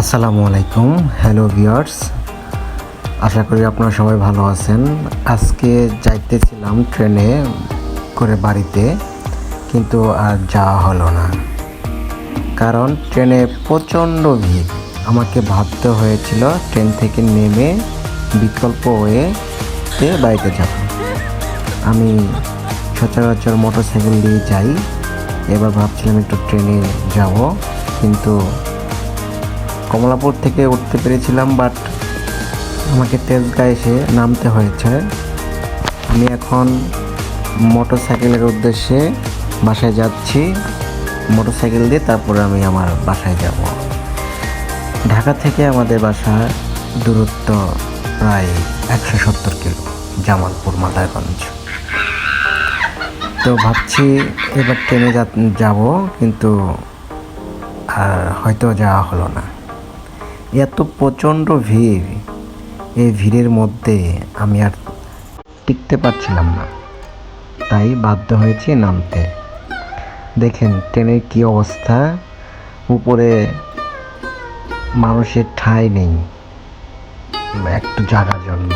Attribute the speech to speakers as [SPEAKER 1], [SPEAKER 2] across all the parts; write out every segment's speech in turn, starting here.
[SPEAKER 1] আসসালামু আলাইকুম, hello viewers. আশা করি আপনারা সবাই ভালো আছেন। আজকে যাইতেছিলাম ট্রেনে করে বাড়িতে, কিন্তু আর যাওয়া হলো না। কারণ ট্রেনে প্রচণ্ড ভিড়। আমাকে ভাবতে হয়েছিল ট্রেন থেকে নেমে বিকল্প ওয়েতে বাড়িতে যাব। আমি সচরাচর মোটর সাইকেল দিয়ে যাই। এবার ভাবছিলাম একটু ট্রেনে যাব, কিন্তু কমলাপুর থেকে উঠতে পেরেছিলাম বাট আমাকে তেজগাঁ এসে নামতে হয়েছে। আমি এখন মোটর সাইকেলের উদ্দেশ্যে বাসায় যাচ্ছি। মোটর সাইকেল দিয়ে তারপরে আমি আমার বাসায় যাব। ঢাকা থেকে আমাদের বাসার দূরত্ব প্রায় একশো সত্তর কিলো, জামালপুর, মাদারগঞ্জ। তো ভাবছি এবার ট্রেনে যাব, কিন্তু আর হয়তো যাওয়া হলো না। এত প্রচণ্ড ভিড়। এই ভিড়ের মধ্যে আমি আর টিকতে পারছিলাম না। তাই বাধ্য হয়েছি নামতে। দেখেন ট্রেনের কি অবস্থা। উপরে মানুষের ঠাঁই নেই। একটু জায়গার জন্য।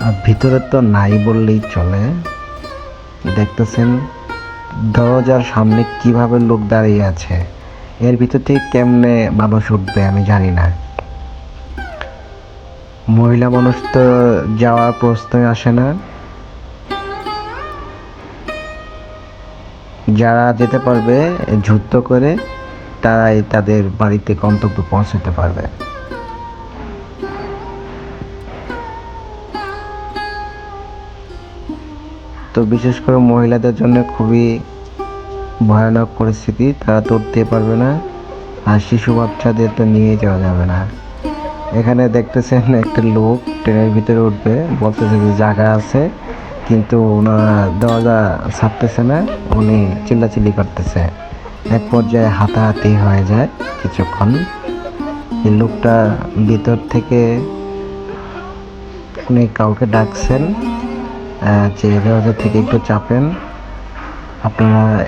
[SPEAKER 1] আর ভিতরে তো নাই বললেই চলে। দেখতেছেন দরজার সামনে কীভাবে লোক দাঁড়িয়ে আছে। এর ভিতর থেকে কেমনে মানুষ উঠবে আমি জানি না। মহিলা মানুষ তো যাওয়ার প্রশ্নই আসে না। যারা যেতে পারবে যুদ্ধ করে, তারাই তাদের বাড়িতে গন্তব্যে পৌঁছতে পারবে। তো বিশেষ করে মহিলাদের জন্য খুবই ভয়ানক পরিস্থিতি, তারা তো উঠতে পারবে না আর শিশু বাচ্চাদের তো নিয়ে যাওয়া যাবে না। এখানে দেখতেছেন একটা লোক ট্রেনের ভিতরে উঠবে, বলতেছে যে জায়গা আছে, কিন্তু ওনারা দরজা ছাড়তেছে না, উনি চিল্লাচিল্লি করতেছে। এক পর্যায়ে হাতাহাতি হয়ে যায় কিছুক্ষণ। এই লোকটা ভিতর থেকে উনি কাউকে ডাকছেন যে দরজা থেকে একটু চাপেন। আপনারা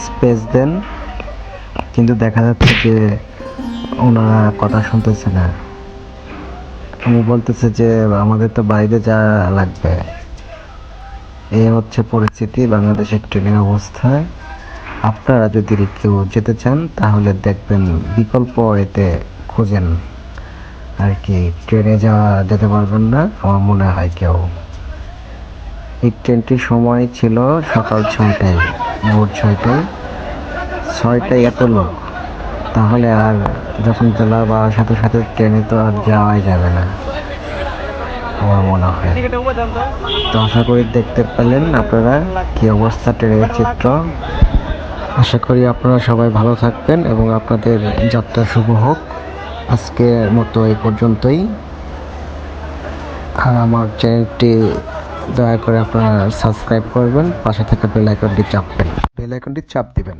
[SPEAKER 1] স্পেস দেন। কিন্তু দেখা যাচ্ছে যে ওনারা কথা শুনতেছে না। উনি বলতেছে যে আমাদের তো বাইরে যাওয়া লাগবে। এই হচ্ছে পরিস্থিতি বাংলাদেশের ট্রেনের অবস্থা। আপনারা যদি কেউ যেতে চান, তাহলে দেখবেন বিকল্প এতে খুঁজেন। আর কি, ট্রেনে যাওয়া যেতে পারবেন না, আমার মনে হয় কেউ। এই ট্রেনটির সময় ছিল সকাল ছয়টায়, ভোর ছয়টায়। ছয়টায় এত লোক। তাহলে আর যখন বেলা বা সাথে সাথে ট্রেনে তো আর যাওয়াই যাবে না। আমার মনে হয়। তো আশা করি দেখতে পেলেন আপনারা কি অবস্থা ট্রেনের চিত্র। আশা করি আপনারা সবাই ভালো থাকবেন এবং আপনাদের যাত্রা শুভ হোক। আজকের মতো এই পর্যন্তই। আর আমার চ্যানেলটি দয়া করে আপনারা সাবস্ক্রাইব করবেন পাশে থাকা বেল আইকনটি চাপবেন। বেল আইকনটি চাপ দিবেন।